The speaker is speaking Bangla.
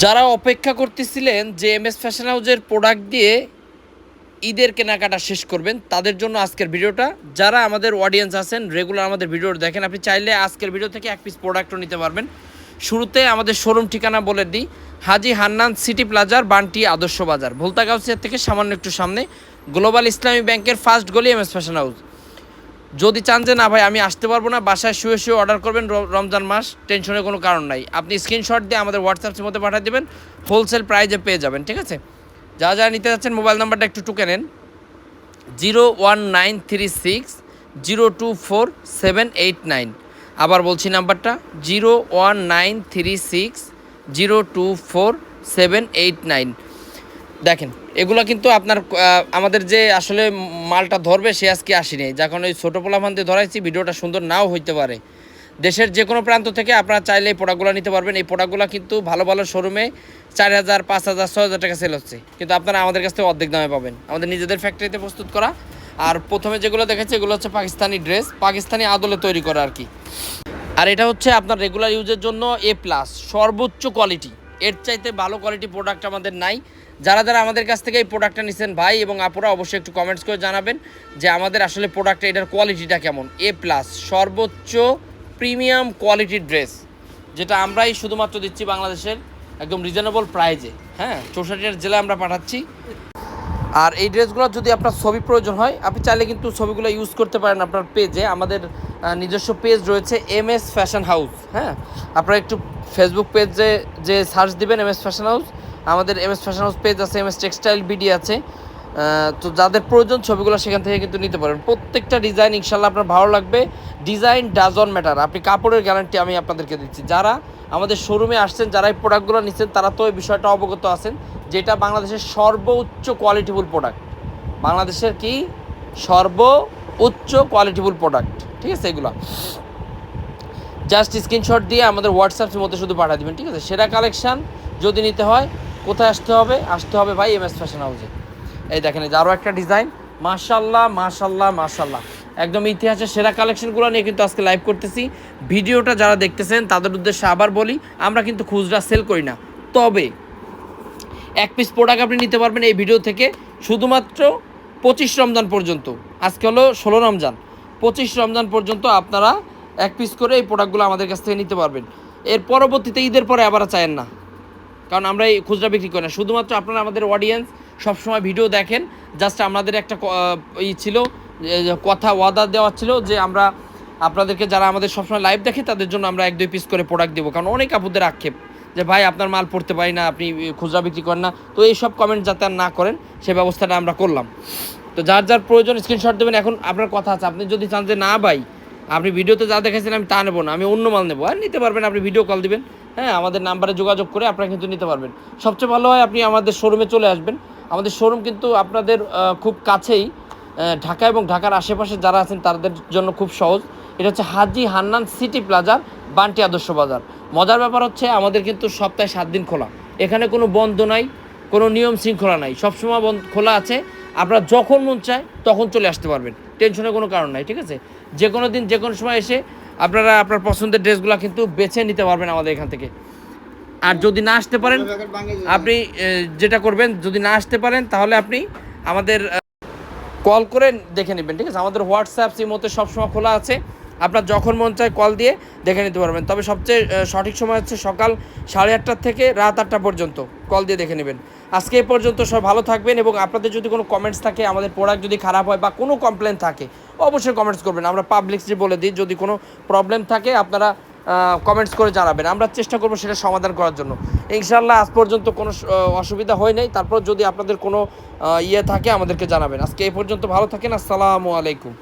যারা অপেক্ষা করতেছিলেন যে এম এস ফ্যাশন হাউজের প্রোডাক্ট দিয়ে ঈদের কেনাকাটা শেষ করবেন, তাদের জন্য আজকের ভিডিওটা। যারা আমাদের অডিয়েন্স আছেন রেগুলার আমাদের ভিডিও দেখেন, আপনি চাইলে আজকের ভিডিও থেকে এক পিস প্রোডাক্টও নিতে পারবেন। শুরুতে আমাদের শোরুম ঠিকানা বলে দিই, হাজি হান্নান সিটি প্লাজার বান্টি আদর্শ বাজার। ভুলতা গাউসিয়া থেকে সামান্য একটু সামনে, গ্লোবাল ইসলামী ব্যাংকের ফার্স্ট গলি এম এস ফ্যাশন হাউস যদি চান যে না ভাই, আমি আসতে পারব না, বাসায় শুয়ে শুয়ে অর্ডার করবেন রমজান মাস টেনশনের কোনো কারণ নাই। আপনি স্ক্রিনশট দিয়ে আমাদের হোয়াটসঅ্যাপের মধ্যে পাঠিয়ে দেবেন হোলসেল প্রাইজে পেয়ে যাবেন, ঠিক আছে? যা যা নিতে যাচ্ছেন মোবাইল নাম্বারটা একটু টুকে নেন। Zero one nine three six zero two four seven eight nine আবার বলছি নাম্বারটা zero one nine three six zero two four seven eight nine দেখেন, এগুলো কিন্তু আপনার আমাদের যে আসলে মালটা ধরবে সে আজকে আসেনি যখন ওই ছোটো পোলাভান দিয়ে ধরাইছি, ভিডিওটা সুন্দর নাও হইতে পারে। দেশের যে কোনো প্রান্ত থেকে আপনারা চাইলে এই প্রোডাক্টগুলো নিতে পারবেন। এই প্রোডাক্টগুলো কিন্তু ভালো ভালো শোরুমে চার হাজার, পাঁচ হাজার ছ হাজার টাকা সেল হচ্ছে। কিন্তু আপনারা আমাদের কাছ থেকে অর্ধেক দামে পাবেন। আমাদের নিজেদের ফ্যাক্টরিতে প্রস্তুত করা। আর প্রথমে যেগুলো দেখেছি এগুলো হচ্ছে পাকিস্তানি ড্রেস পাকিস্তানি আদলে তৈরি করা আর কি। আর এটা হচ্ছে আপনার রেগুলার ইউজের জন্য এ প্লাস সর্বোচ্চ কোয়ালিটি এর চাইতে ভালো কোয়ালিটি প্রোডাক্ট আমাদের নাই। যারা যারা আমাদের কাছ থেকে এই প্রোডাক্টটা নিছেন ভাই এবং আপুরা অবশ্যই একটু কমেন্টস করে জানাবেন যে আমাদের আসলে প্রোডাক্টটা এটার কোয়ালিটিটা কেমন। এ প্লাস সর্বোচ্চ প্রিমিয়াম কোয়ালিটির ড্রেস যেটা আমরাই শুধুমাত্র দিচ্ছি বাংলাদেশের একদম রিজনেবল প্রাইজে হ্যাঁ চৌষট্টির জেলায় আমরা পাঠাচ্ছি। আর এই ড্রেসগুলো যদি আপনার ছবি প্রয়োজন হয়, আপনি চাইলে কিন্তু ছবিগুলো ইউজ করতে পারেন আপনার পেজে আমাদের নিজস্ব পেজ রয়েছে এম এস ফ্যাশন হাউস হ্যাঁ? আপনারা একটু ফেসবুক পেজে যে সার্চ দিবেন এম এস ফ্যাশন হাউস আমাদের M S fashion house page আছে এম এস টেক্সটাইল বিডি আছে। তো যাদের প্রয়োজন ছবিগুলো সেখান থেকে কিন্তু নিতে পারেন। প্রত্যেকটা ডিজাইন ইনশাল্লাহ আপনার ভালো লাগবে। ডিজাইন ডাজন ম্যাটার আপনি কাপড়ের গ্যারান্টি আমি আপনাদেরকে দিচ্ছি। যারা আমাদের শোরুমে আসছেন, যারা এই প্রোডাক্টগুলো নিচ্ছেন, তারা তো এই বিষয়টা অবগত আছেন, যেটা বাংলাদেশের সর্বোচ্চ কোয়ালিটিফুল প্রোডাক্ট বাংলাদেশের কি? সর্বোচ্চ কোয়ালিটিফুল প্রোডাক্ট ঠিক আছে, এগুলো। জাস্ট স্ক্রিনশট দিয়ে আমাদের হোয়াটসঅ্যাপের মধ্যে শুধু পাঠিয়ে দেবেন, ঠিক আছে? সেরা কালেকশান যদি নিতে হয় কোথায় আসতে হবে? আসতে হবে ভাই এম এস ফ্যাশন হাউসে এই দেখেন আরও একটা ডিজাইন মাশাল্লাহ মাশাল্লাহ মাশাল্লাহ একদম ইতিহাসের সেরা কালেকশনগুলো নিয়ে কিন্তু আজকে লাইভ করতেছি। ভিডিওটা যারা দেখতেছেন, তাদের উদ্দেশ্যে আবার বলি, আমরা কিন্তু খুচরা সেল করি না। তবে, এক পিস প্রোডাক্ট আপনি নিতে পারবেন এই ভিডিও থেকে শুধুমাত্র পঁচিশ রমজান পর্যন্ত। আজকে হলো ষোলো রমজান। পঁচিশ রমজান পর্যন্ত আপনারা এক পিস করে এই প্রোডাক্টগুলো আমাদের কাছ থেকে নিতে পারবেন। এর পরবর্তীতে ঈদের পরে আবার চায়েন না। কারণ আমরা এই খুচরা বিক্রি করি না। শুধুমাত্র আপনারা আমাদের অডিয়েন্স সবসময় ভিডিও দেখেন। জাস্ট আমাদের একটা ই ছিল কথা ওয়াদা দেওয়া ছিল যে আমরা আপনাদেরকে যারা আমাদের সবসময় লাইভ দেখে, তাদের জন্য আমরা এক দুই পিস করে প্রোডাক্ট দেবো। কারণ অনেক আপুদের আক্ষেপ যে, ভাই, আপনার মাল পড়তে পারি না, আপনি খুচরা বিক্রি করেন না। তো এই সব কমেন্ট যাতে আর না করেন, সে ব্যবস্থাটা আমরা করলাম। তো যার যার প্রয়োজন স্ক্রিনশট দেবেন। এখন আপনার কথা আছে, আপনি যদি চান যে, না ভাই, আপনি ভিডিওতে যা দেখেছেন, আমি তা নেব না, আমি অন্য মাল নেব। আর নিতে পারবেন, আপনি ভিডিও কল দিবেন। হ্যাঁ আমাদের নাম্বারে যোগাযোগ করে আপনারা কিন্তু নিতে পারবেন। সবচেয়ে ভালো হয় আপনি আমাদের শোরুমে চলে আসবেন। আমাদের শোরুম কিন্তু আপনাদের খুব কাছেই ঢাকা এবং ঢাকার আশেপাশে যারা আছেন তাদের জন্য খুব সহজ। এটা হচ্ছে হাজি হান্নান সিটি প্লাজার বান্টি আদর্শ বাজার। মজার ব্যাপার হচ্ছে আমাদের কিন্তু সপ্তাহে সাত দিন খোলা। এখানে কোনো বন্ধ নাই, কোনো নিয়ম শৃঙ্খলা নাই। সবসময় বন্ধ, খোলা আছে। আপনারা যখন মন চায় তখন চলে আসতে পারবেন। টেনশনের কোনো কারণ নাই, ঠিক আছে? যে কোনো দিন যে কোনো সময় এসে আপনারা আপনার পছন্দের ড্রেসগুলো কিন্তু বেছে নিতে পারবেন আমাদের এখান থেকে। আর যদি না আসতে পারেন, আপনি যেটা করবেন, যদি না আসতে পারেন, তাহলে আপনি আমাদের কল করে দেখে নেবেন, ঠিক আছে? আমাদের হোয়াটসঅ্যাপ সিমোতে সবসময় খোলা আছে। আপনার যখন মন চায় কল দিয়ে দেখে নিতে পারবেন। তবে সবচেয়ে সঠিক সময় হচ্ছে সকাল সাড়ে আটটার থেকে রাত আটটা পর্যন্ত কল দিয়ে দেখে নেবেন। আজকে এ পর্যন্ত সব ভালো থাকবেন এবং আপনাদের যদি কোনো কমেন্টস থাকে, আমাদের প্রোডাক্ট যদি খারাপ হয় বা কোনো কমপ্লেন থাকে, অবশ্যই কমেন্টস করবেন। আমরা পাবলিকলি বলে দিই, যদি কোনো প্রবলেম থাকে, আপনারা কমেন্টস করে জানাবেন। আমরা চেষ্টা করব সেটা সমাধান করার জন্য। ইনশাল্লাহ আজ পর্যন্ত কোনো অসুবিধা হয় নাই। তারপর যদি আপনাদের কোনো ইয়ে থাকে, আমাদেরকে জানাবেন। আজকে এই পর্যন্ত ভালো থাকেন। আসসালামু আলাইকুম।